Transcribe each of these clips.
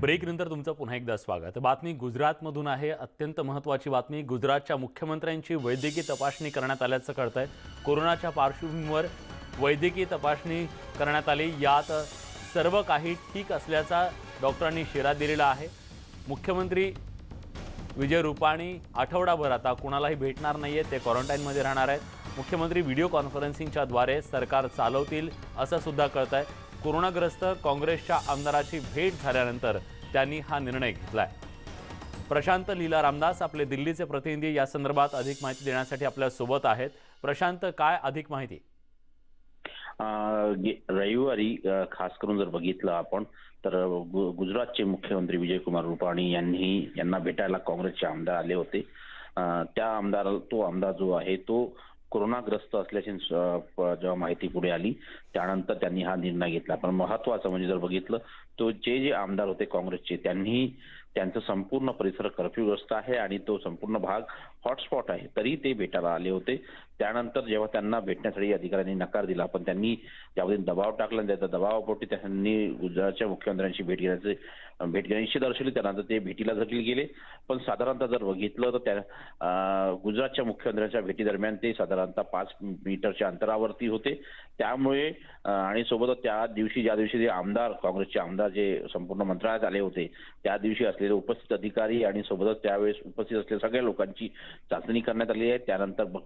ब्रेकनंतर तुमचं पुन्हा एकदा स्वागत. बातमी गुजरातमधून आहे. अत्यंत महत्त्वाची बातमी. गुजरातच्या मुख्यमंत्र्यांची वैद्यकीय तपासणी करण्यात आल्याचं कळतंय. कोरोनाच्या पार्श्वभूमीवर वैद्यकीय तपासणी करण्यात आली. यात सर्व काही ठीक असल्याचा डॉक्टरांनी शेरा दिलेला आहे. मुख्यमंत्री विजय रुपाणी आठवडाभर आता कुणालाही भेटणार नाही आहेत ते क्वारंटाईनमध्ये राहणार आहेत. मुख्यमंत्री व्हिडिओ कॉन्फरन्सिंगच्याद्वारे सरकार चालवतील असं सुद्धा कळत आहे कोरोनाग्रस्त काँग्रेसच्या आमदाराची भेट झाल्यानंतर त्यांनी हा निर्णय घेतलाय. प्रशांत लीला रामदास आपले दिल्लीचे प्रतिनिधी या संदर्भात अधिक माहिती देण्यासाठी आपल्यासोबत आहेत. प्रशांत काय अधिक माहिती? रविवारी खास करून जर बघितलं आपण तर गुजरातचे मुख्यमंत्री विजयकुमार रुपाणी यांनी यांना भेटायला काँग्रेसचे आमदार आले होते. त्या आमदार तो आमदार जो आहे तो कोरोनाग्रस्त असल्याची जेव्हा माहिती पुढे आली त्यानंतर त्यांनी हा निर्णय घेतला. पण महत्वाचं म्हणजे जर बघितलं तो जे जे आमदार होते काँग्रेसचे त्यांनी त्यांचं संपूर्ण परिसर कर्फ्यूग्रस्त आहे आणि तो संपूर्ण भाग हॉटस्पॉट आहे. तरी ते बेटाला आले होते. त्यानंतर जेव्हा त्यांना भेटण्यासाठी अधिकाऱ्यांनी नकार दिला पण त्यांनी त्यामध्ये दबाव टाकला त्याचा त्या दबावापोटी त्यांनी गुजरातच्या मुख्यमंत्र्यांशी भेट घेण्याचे भेट घेण्याची दर्शवली. त्यानंतर ते भेटीला देखील गेले. पण साधारणतः जर बघितलं तर त्या गुजरातच्या मुख्यमंत्र्यांच्या भेटीदरम्यान ते साधारणतः पाच मीटरच्या अंतरावरती होते. त्यामुळे आणि सोबतच त्या दिवशी ज्या दिवशी जे आमदार काँग्रेसचे आमदार जे संपूर्ण मंत्रालयात आले होते त्या दिवशी असलेले उपस्थित अधिकारी आणि सोबतच त्यावेळेस उपस्थित असलेल्या सगळ्या लोकांची चाचणी करण्यात आली आहे. त्यानंतर ब-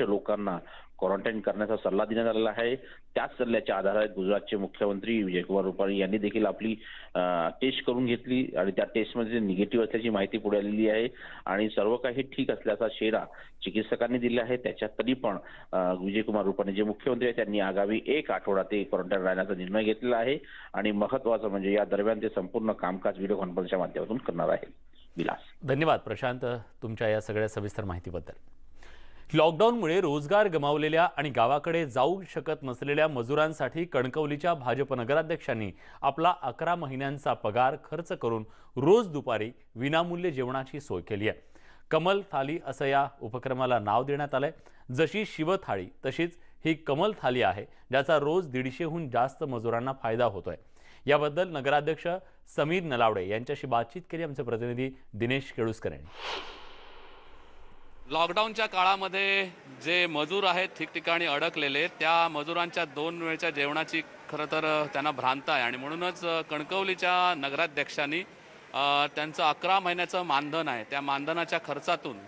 बहुतांश लोकांना क्वारंटाईन करण्याचा सल्ला देण्यात आलेला आहे. त्याच सल्ल्याच्या आधारे गुजरातचे मुख्यमंत्री विजयकुमार रुपाणी यांनी देखील आपली टेस्ट करून घेतली आणि त्या टेस्टमध्ये निगेटिव्ह असल्याची माहिती पुढे आलेली आहे. आणि सर्व काही ठीक असल्याचा शेरा चिकित्सकांनी दिला आहे. त्याच्यात तरी पण विजयकुमार रुपाणी जे मुख्यमंत्री आहेत त्यांनी आगामी एक आठवडा ते क्वारंटाईन राहण्याचा निर्णय घेतलेला आहे. आणि महत्वाचं म्हणजे या दरम्यान ते संपूर्ण कामकाज व्हिडिओ कॉन्फरन्सच्या माध्यमातून करणार आहे विलास. धन्यवाद प्रशांत तुमच्या या सगळ्या सविस्तर माहितीबद्दल. लॉकडाऊनमुळे रोजगार गमावलेल्या आणि गावाकडे जाऊ शकत नसलेल्या मजुरांसाठी कणकवलीच्या भाजप नगराध्यक्षांनी आपला अकरा महिन्यांचा पगार खर्च करून रोज दुपारी विनामूल्य जेवणाची सोय केली आहे. कमल थाली असं या उपक्रमाला नाव देण्यात आलंय. जशी शिवथाळी तशीच ही कमल थाली आहे ज्याचा रोज दीडशेहून जास्त मजुरांना फायदा होतोय. याबद्दल नगराध्यक्ष समीर नलावडे यांच्याशी बातचीत केली आमचे प्रतिनिधी दिनेश केळुसकर यांनी. लॉकडाऊनच्या काळामध्ये जे मजूर आहेत ठिकठिकाणी अडकलेले त्या मजुरांच्या दोन वेळच्या जेवणाची खरं तर त्यांना भ्रांत आहे. आणि म्हणूनच कणकवलीच्या नगराध्यक्षांनी त्यांचं अकरा महिन्याचं मानधन आहे. त्या मानधनाच्या खर्चातून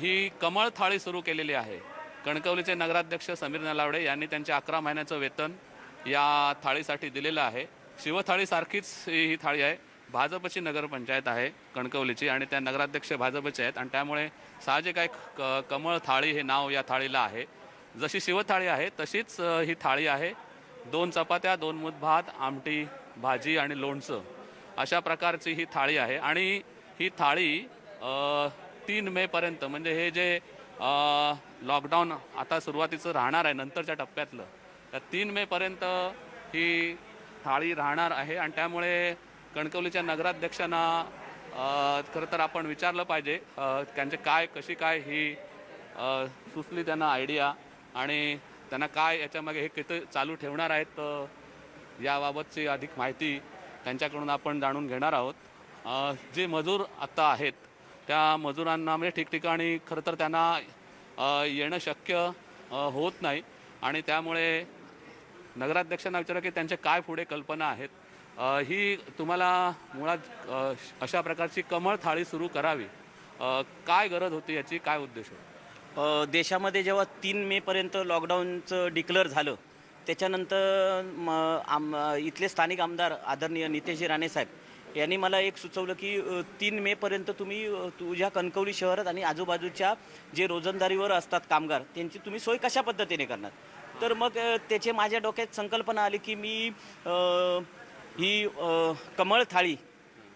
ही कमळ थाळी सुरू केलेली आहे. कणकवलीचे नगराध्यक्ष समीर नलावडे यांनी त्यांच्या अकरा महिन्याचं वेतन या थाळीसाठी दिलेलं आहे. शिवथाळीसारखीच ही ही थाळी आहे. भाजपची नगरपंचायत आहे कणकवलीची आणि त्या नगराध्यक्ष भाजपचे आहेत. आणि त्यामुळे साहजिक आहे क कमळ थाळी हे नाव या थाळीला आहे. जशी शिवथाळी आहे तशीच ही थाळी आहे. दोन चपात्या दोन मूद भात आमटी भाजी आणि लोणचं अशा प्रकारची ही थाळी आहे. आणि ही थाळी तीन मेपर्यंत म्हणजे हे जे लॉकडाऊन आता सुरुवातीचं राहणार आहे नंतरच्या टप्प्यातलं त्या तीन मेपर्यंत ही थाळी राहणार आहे. आणि त्यामुळे कणकवलीच्या नगराध्यक्षांना खरं तर आपण विचारलं पाहिजे त्यांचे काय कशी काय ही सुचली त्यांना आयडिया आणि त्यांना काय याच्यामागे हे किती चालू ठेवणार आहेत याबाबतची अधिक माहिती त्यांच्याकडून आपण जाणून घेणार आहोत. जे मजूर आत्ता आहेत त्या मजुरांना म्हणजे ठिकठिकाणी खरं तर त्यांना येणं शक्य होत नाही. आणि त्यामुळे नगराध्यक्षांना विचारा की त्यांच्या काय पुढे कल्पना आहेत? ही तुम्हाला मुळात अशा प्रकारची कमळ थाळी सुरू करावी. काय गरज होती याची? काय उद्देश होता? देशामध्ये जेव्हा तीन मेपर्यंत लॉकडाऊनचं डिक्लेअर झालं त्याच्यानंतर म आम इथले स्थानिक आमदार आदरणीय नितेशजी राणेसाहेब यांनी मला एक सुचवलं की तीन मेपर्यंत तुम्ही तुझ्या कणकवली शहरात आणि आजूबाजूच्या जे रोजंदारीवर असतात कामगार त्यांची तुम्ही सोय कशा पद्धतीने करणार? तर मग त्याचे माझ्या डोक्यात संकल्पना आली की मी ही कमळ थाळी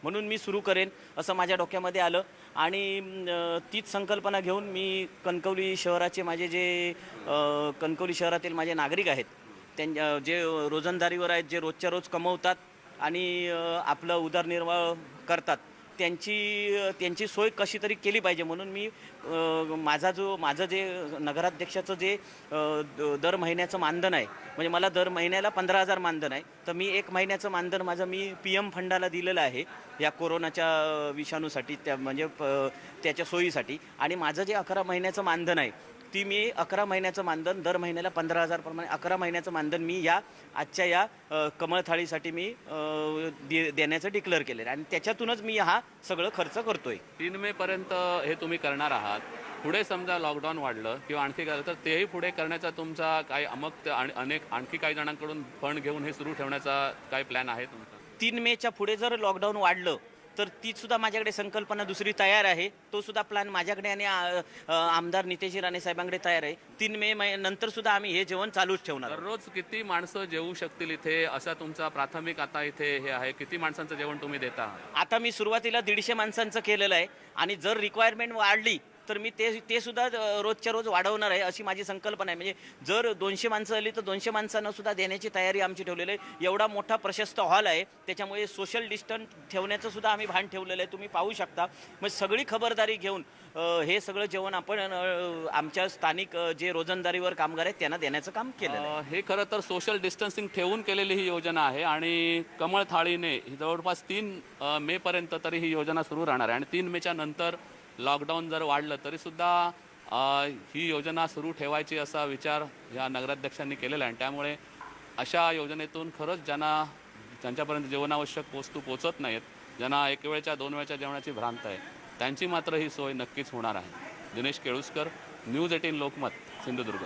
म्हणून मी सुरू करेन असं माझ्या डोक्यामध्ये आलं. आणि तीच संकल्पना घेऊन मी कणकवली शहराचे माझे जे कणकवली शहरातील माझे नागरिक आहेत त्यां जे रोजंदारीवर आहेत जे रोजच्या रोज कमवतात आणि आपलं उदरनिर्वाह करतात त्यांची त्यांची सोय कशी तरी केली पाहिजे म्हणून मी माझा जो माझं जे नगराध्यक्षाचं जे द- दर महिन्याचं मानधन आहे म्हणजे मला दर महिन्याला पंधरा हजार मानधन आहे तर मी एक महिन्याचं मानधन माझं मी पी एम फंडाला दिलेलं आहे या कोरोनाच्या विषाणूसाठी त्या म्हणजे प- त्याच्या सोयीसाठी. आणि माझं जे अकरा महिन्याचं मानधन आहे ती मी अकरा महिन्याचं मानधन दर महिन्याला पंधरा हजार प्रमाणे अकरा महिन्याचं मानधन मी या आजच्या या कमळ थाळीसाठी मी दे देण्याचं डिक्लेअर केलेलं आहे. आणि त्याच्यातूनच मी हा सगळं खर्च करतोय. तीन मे पर्यंत हे तुम्ही करणार आहात. पुढे समजा लॉकडाऊन वाढलं किंवा आणखी काय तर तेही पुढे करण्याचा तुमचा काही अमक आणि अनेक आणखी काही जणांकडून फंड घेऊन हे सुरू ठेवण्याचा काय प्लॅन आहे तुमचा? तीन मेच्या पुढे जर लॉकडाऊन वाढलं तर ती सुद्धा माझ्याकडे संकल्पना दुसरी तयार आहे. तो सुद्धा प्लॅन माझ्याकडे आणि आमदार नितेश राणे साहेबांकडे तयार आहे. तीन मे मै- नंतर सुद्धा आम्ही हे जेवण चालूच ठेवणार. दररोज किती माणसं जेवू शकतील इथे? असा तुमचा प्राथमिक आता इथे हे आहे. किती माणसांचं जेवण तुम्ही देता? आता मी सुरुवातीला दीडशे माणसांचं केलेलं आहे. आणि जर रिक्वायरमेंट वाढली तर मी ते ते सुद्धा रोजच्या रोज वाढवणार आहे अशी माझी संकल्पना आहे. म्हणजे जर दोनशे माणसं आली तर दोनशे माणसांना सुद्धा देण्याची तयारी आमची ठेवलेली आहे. एवढा मोठा प्रशस्त हॉल आहे. त्याच्यामुळे सोशल डिस्टन्स ठेवण्याचं सुद्धा आम्ही भान ठेवलेलं आहे. तुम्ही पाहू शकता. मग सगळी खबरदारी घेऊन हे सगळं जेवण आपण आमच्या स्थानिक जे रोजंदारीवर कामगार आहेत त्यांना देण्याचं काम केलं हे खरं तर सोशल डिस्टन्सिंग ठेवून केलेली ही योजना आहे आणि कमळ थाळीने ही जवळपास तीन मेपर्यंत तरी ही योजना सुरू राहणार आहे. आणि तीन मेच्या नंतर लॉकडाऊन जर वाढलं तरीसुद्धा ही योजना सुरू ठेवायची असा विचार या नगराध्यक्षांनी केलेला आहे. आणि त्यामुळे अशा योजनेतून खरंच ज्यांना ज्यांच्यापर्यंत जीवनावश्यक वस्तू पोचत नाहीत ज्यांना एक वेळच्या दोन वेळच्या जेवणाची भ्रांत आहे त्यांची मात्र ही सोय नक्कीच होणार आहे. Dinesh Keluskar news eighteen Lokmat Sindhudurg.